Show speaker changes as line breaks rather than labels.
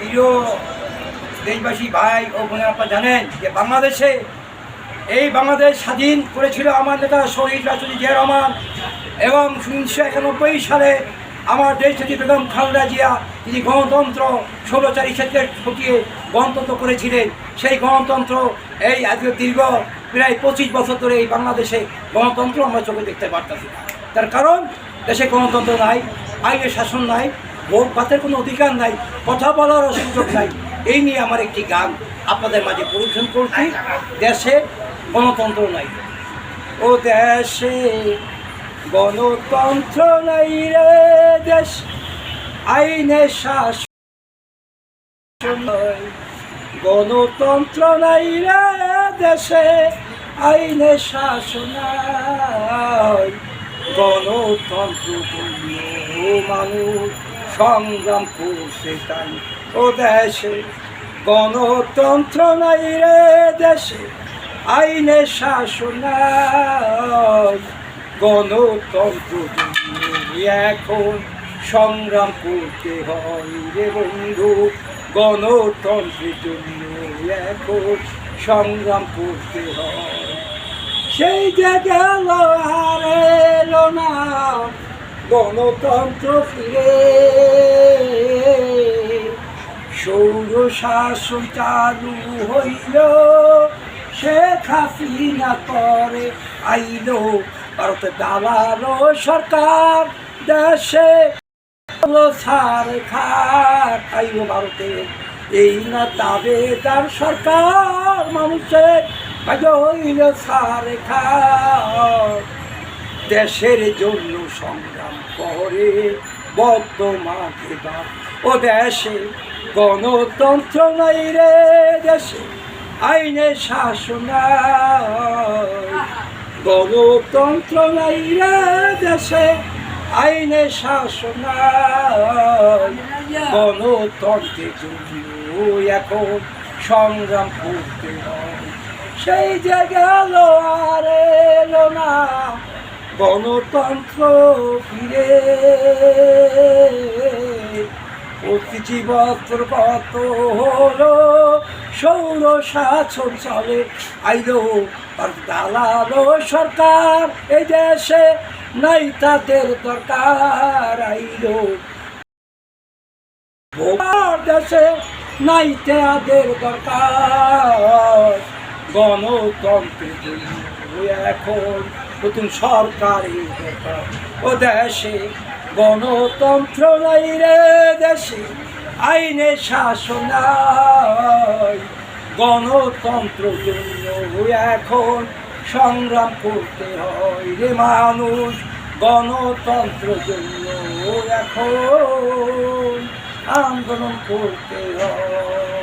প্রিয় দেশবাসী, ভাই ও বোনে আপনারা জানেন যে বাংলাদেশে, এই বাংলাদেশ স্বাধীন করেছিল আমার নেতা শহীদ রাজনীতি জিয়া রহমান এবং উনিশশো একানব্বই সালে আমার দেশ থেকে বেগম খালেদা জিয়া, তিনি গণতন্ত্র ষোলোচারি ক্ষেত্রে ঠকিয়ে গণতন্ত্র করেছিলেন। সেই গণতন্ত্র এই আজকে দীর্ঘ প্রায় পঁচিশ বছর ধরে এই বাংলাদেশে গণতন্ত্র আমরা চোখে দেখতে পারতাম তার কারণ, দেশে গণতন্ত্র নাই, আইনের শাসন নাই ভোট ভাতের কোনো অধিকার নাই, কথা বলারও সুযোগ নাই। এই নিয়ে আমার একটি গান আপনাদের মাঝে পরিবেশন করছি। দেশে গণতন্ত্র নাই। ও দেশে গণতন্ত্র নাই রে দেশ, আইনে শাসন গণতন্ত্র নাই রে দেশে, আইনে শাসন গণতন্ত্র মানুষ সংগ্রাম করছে তাই ও দেশে গণতন্ত্র নাই রে দেশে, আইনে শাসন গণতন্ত্র এখন, সংগ্রাম করতে হয় রে বন্ধু। গণতন্ত্রের জন্য এখন, সংগ্রাম করতে হয়। সেই যে গেল আর না। গণতন্ত্র ফিরে। সৌর শাসন চালু হইল, শেখ হাসিনা করে আইলো। ভারতে দালালো সরকার দেশে সার খার আইল ভারতে। এই না তাবেদার সরকার, মানুষের হইল সার খার দেশের জন্য সংগ্রাম করে, বর্তমান এবার ও দেশে গণতন্ত্র নাই রে দেশে, আইনে শাসন গণতন্ত্র নাই রে দেশে, আইনে শাসন। গণতন্ত্রের জন্য এখন সংগ্রাম করতে হয়, সেই যে গেল আর গণতন্ত্র ফিরে। প্রতিটি বছর কত হলো সৌর শাসন চলে। আইলো আর দালালো সরকার এই দেশে নাই তাদের দরকার। আইলো দেশে নাই তাদের দরকার। গণতন্ত্রের এখন নতুন সরকারি ও দেশে গণতন্ত্র নাই রে দেশে, আইনে শাসন গণতন্ত্র জন্য এখন সংগ্রাম করতে হয় রে মানুষ। গণতন্ত্র জন্য এখন আন্দোলন করতে হয়।